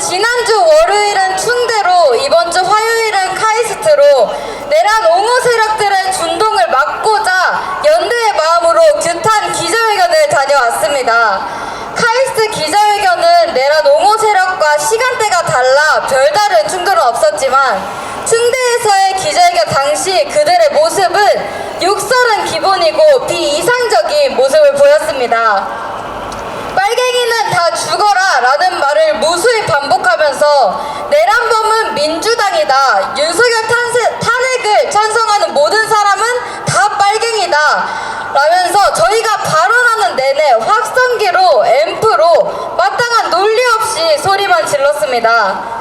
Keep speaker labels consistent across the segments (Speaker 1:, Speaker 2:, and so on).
Speaker 1: 지난주 월요일은 충대로 이번 주 화요일은 카이스트로 내란 옹호 세력들의 준동을 막고자 연대의 마음으로 규탄 기자회견을 다녀왔습니다. 카이스트 기자회견은 내란 옹호 세력과 시간대가 달라 별다른 충돌은 없었지만 충대에서의 기자회견 당시 그들의 모습은 욕설은 기본이고 비이상적인 모습을 보였습니다. 빨갱이는 다 죽어라 라는 말을 무수히 반복하면서 내란범은 민주당이다. 윤석열 탄세, 탄핵을 찬성하는 모든 사람은 다 빨갱이다. 라면서 저희가 발언하는 내내 확성기로 앰프로 마땅한 논리 없이 소리만 질렀습니다.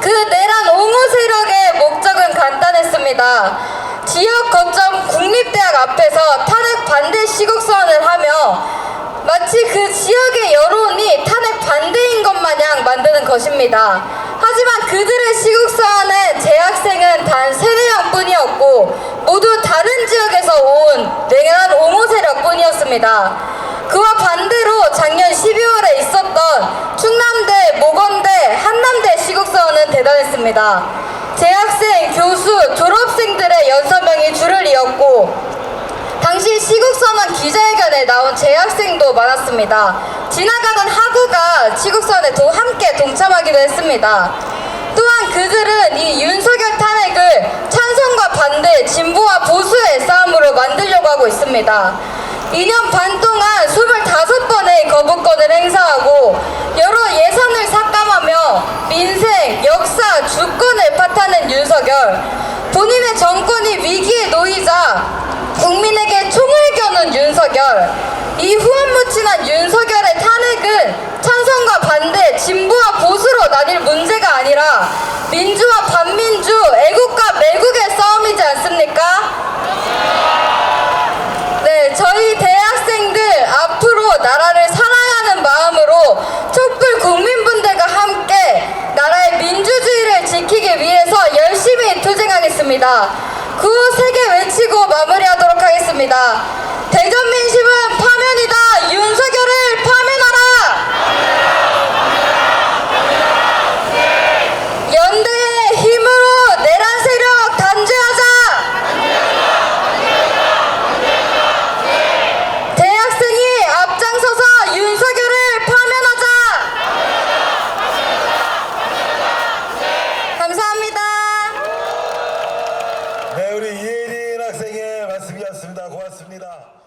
Speaker 1: 그 내란 옹호 세력의 목적은 간단했습니다. 지역 거점 국립대학 앞에서 탄핵 반대 시국선언을 하며 마치 그 지역의 여론이 탄핵 반대인 것 마냥 만드는 것입니다. 하지만 그들의 시국선언에 재학생은 단 세네 명뿐이었고 모두 다른 지역에서 온 내란 옹호 세력 뿐이었습니다. 그와 반대로 작년 12월에 있었던 충남대, 모건대, 한남대 시국선언은 대단했습니다. 재학생, 교수, 졸업생들의 여섯 명이 줄을 이었고 당시 시국선언 기자회견에 나온 재학생도 많았습니다. 지나가던 학우가 시국선언에 도 함께 동참하기도 했습니다. 또한 그들은 이 윤석열 탄핵을 찬성과 반대, 진보와 보수의 싸움으로 만들려고 하고 있습니다. 2년 반 동안 25번의 거부권을 행사하고 여러 예산을 삭감하며 민생, 역사, 주권을 파탄낸 윤석열 본인의 정권이 위기에 놓이자 국민에게 총을 겨눈 윤석열 이 후원무친한 윤석열의 탄핵은 찬성과 반대, 진보와 보수로 나뉠 문제가 아니라 민주와 반민주, 애국과 매국의 싸움이지 않습니까? 네, 저희 대학생들 앞으로 나라를 사랑하는 마음으로 촛불 국민분들과 함께 나라의 민주주의를 지키기 위해서 열심히 투쟁하겠습니다. 구호 세개 외치고 마무리하도록 하겠습니다. 대전 민심은 파면이다. 윤석열을 파면하라. 연대의 힘으로 내란 세력 단죄하자. 대학생이 앞장서서 윤석열을 파면하자. 감사합니다.
Speaker 2: 네, 우리 이혜린 학생의 말씀이었습니다. 고맙습니다.